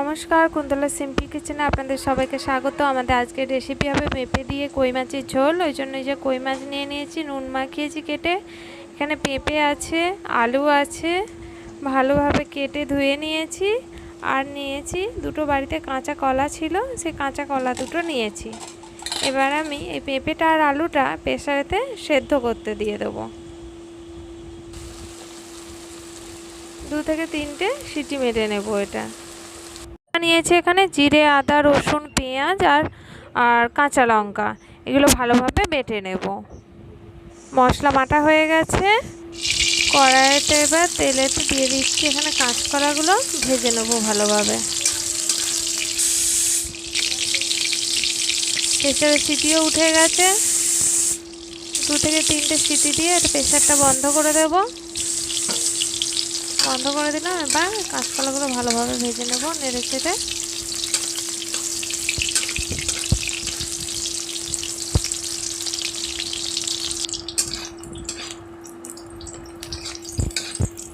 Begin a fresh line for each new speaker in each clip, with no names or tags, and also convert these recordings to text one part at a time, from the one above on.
নমস্কার, কুন্তলা সিম্পল কিচেনে আপনাদের সবাইকে স্বাগত। আমাদের আজকের রেসিপি হবে পেঁপে দিয়ে কই মাছের ঝোল। ওই জন্য যে কই মাছ নিয়ে নিয়েছি, নুন মাখিয়েছি কেটে। এখানে পেঁপে আছে, আলু আছে, ভালোভাবে কেটে ধুয়ে নিয়েছি। আর নিয়েছি দুটো বাড়িতে কাঁচা কলা ছিল, সেই কাঁচা কলা দুটো নিয়েছি। এবার আমি এই পেঁপেটা আর আলুটা প্রেশারেতে সেদ্ধ করতে দিয়ে দেবো। দু থেকে তিনটে সিটি মেরে নেব এটা। নিয়েছি এখানে জিরে, আদা, রসুন, পেঁয়াজ আর আর কাঁচা লঙ্কা। এগুলো ভালোভাবে বেটে নেব। মশলা বাটা হয়ে গেছে। কড়াইতে এবার তেলেতে দিয়ে দিচ্ছি এখানে কাঁচকলাগুলো। ভেজে নেব ভালোভাবে। প্রেসারের সিটিও উঠে গেছে। দু থেকে তিনটে সিটি দিয়ে এটা প্রেসারটা বন্ধ করে দেবো। বন্ধ করে দিলাম এবার কাঁচকলাগুলো ভালোভাবে ভেজে নেব নেড়ে চেড়ে।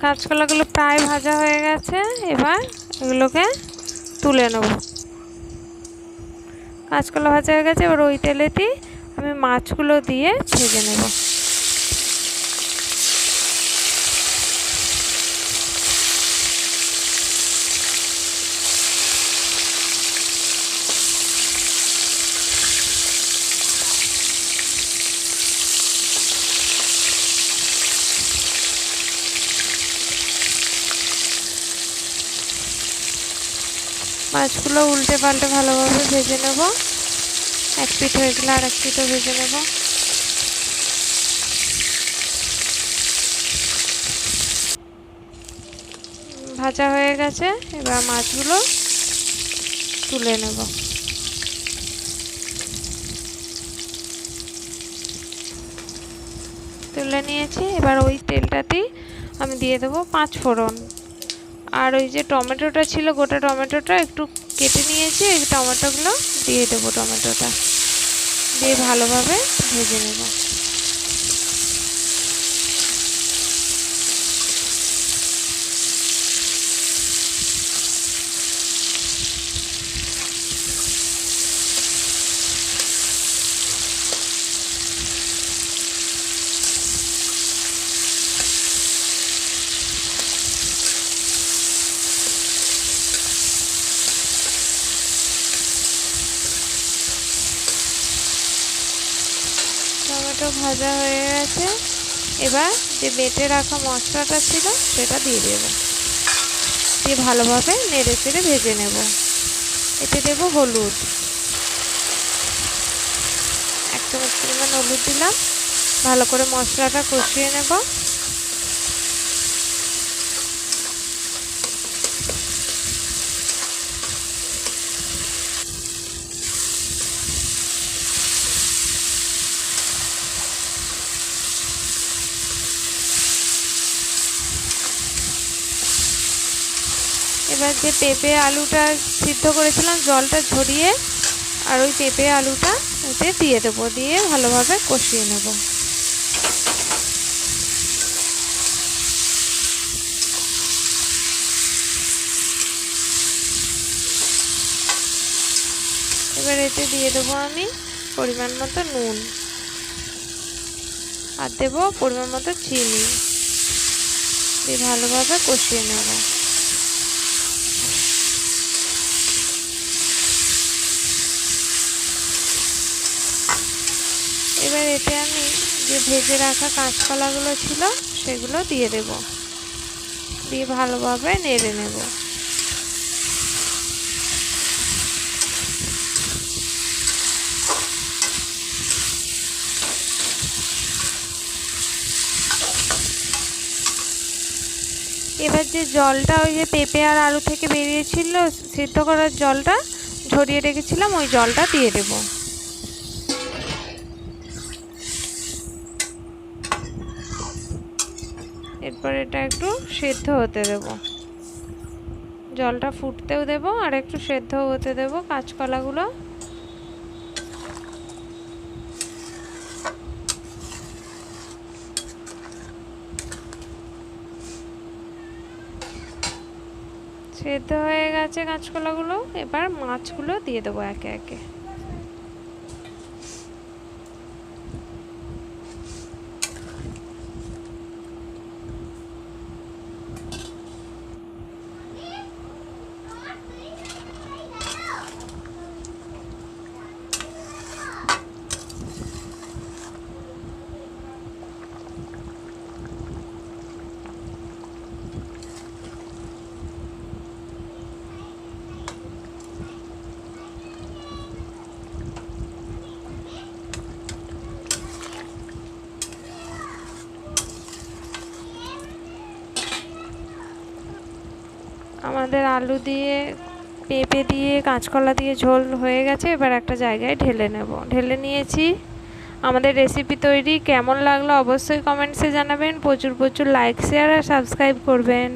কাঁচকলাগুলো প্রায় ভাজা হয়ে গেছে, এবার এগুলোকে তুলে নেব। কাঁচকলা ভাজা হয়ে গেছে, এবার ওই তেলেতেই আমি মাছগুলো দিয়ে ভেজে নেব। মাছগুলো উল্টে পাল্টে ভালোভাবে ভেজে নেব। এক পিঠ হয়ে গেলে আর এক পিঠও ভেজে নেব। ভাজা হয়ে গেছে, এবার মাছগুলো তুলে নেব। তুলে নিয়েছি, এবার ওই তেলটাতেই আমি দিয়ে দেবো পাঁচ ফোড়ন। আর ওই যে টমেটোটা ছিল, গোটা টমেটোটা একটু কেটে নিয়েছি, এই টমেটোগুলো দিয়ে দেবো টমেটোটা। দিয়ে ভালোভাবে ভেজে নেব। টমেটো ভাজা হয়ে গেছে। এবার যে বেটে রাখা মশলাটা ছিল, সেটা দিয়ে দেব। দিয়ে ভালোভাবে নেড়ে চেড়ে ভেজে নেব। এতে দেব হলুদ। একটা পরিমাণ হলুদ দিলাম। ভালো করে মশলাটা কষিয়ে নেব। এবার যে পেঁপে আলুটা সিদ্ধ করেছিলাম, জলটা ঝরিয়ে আর ওই পেঁপে আলুটা ওতে দিয়ে দেবো, দিয়ে ভালোভাবে কষিয়ে নেব। এবার এতে দিয়ে দেবো আমি পরিমাণ মতো নুন আর দেবো পরিমাণ মতো চিনি, দিয়ে ভালোভাবে কষিয়ে নেব। এবার এতে আমি যে ভেজে রাখা কাঁচকলাগুলো ছিল, সেগুলো দিয়ে দেব। দিয়ে ভালোভাবে নেড়ে নেব। এবার যে জলটা ওই যে পেঁপে আর আলু থেকে বেরিয়েছিল, সিদ্ধ করার জলটা, ঝরিয়ে রেখেছিলাম, ওই জলটা দিয়ে দেবো। এরপর এটা একটু সেদ্ধ হতে দেব। জলটা ফুটতেও দেব আর একটু সেদ্ধ হতে দেব কাঁচকলাগুলো। সেদ্ধ হয়ে গেছে কাঁচকলাগুলো। এবার মাছগুলো দিয়ে দেবো একে একে। আমাদের আলু দিয়ে, পেঁপে দিয়ে, কাঁচকলা দিয়ে ঝোল হয়ে গেছে, এবার একটা জায়গায় ঢেলে নেব। ঢেলে নিয়েছি। আমাদের রেসিপি তৈরি কেমন লাগল অবশ্যই কমেন্টসে জানাবেন। প্রচুর প্রচুর লাইক শেয়ার আর সাবস্ক্রাইব করবেন।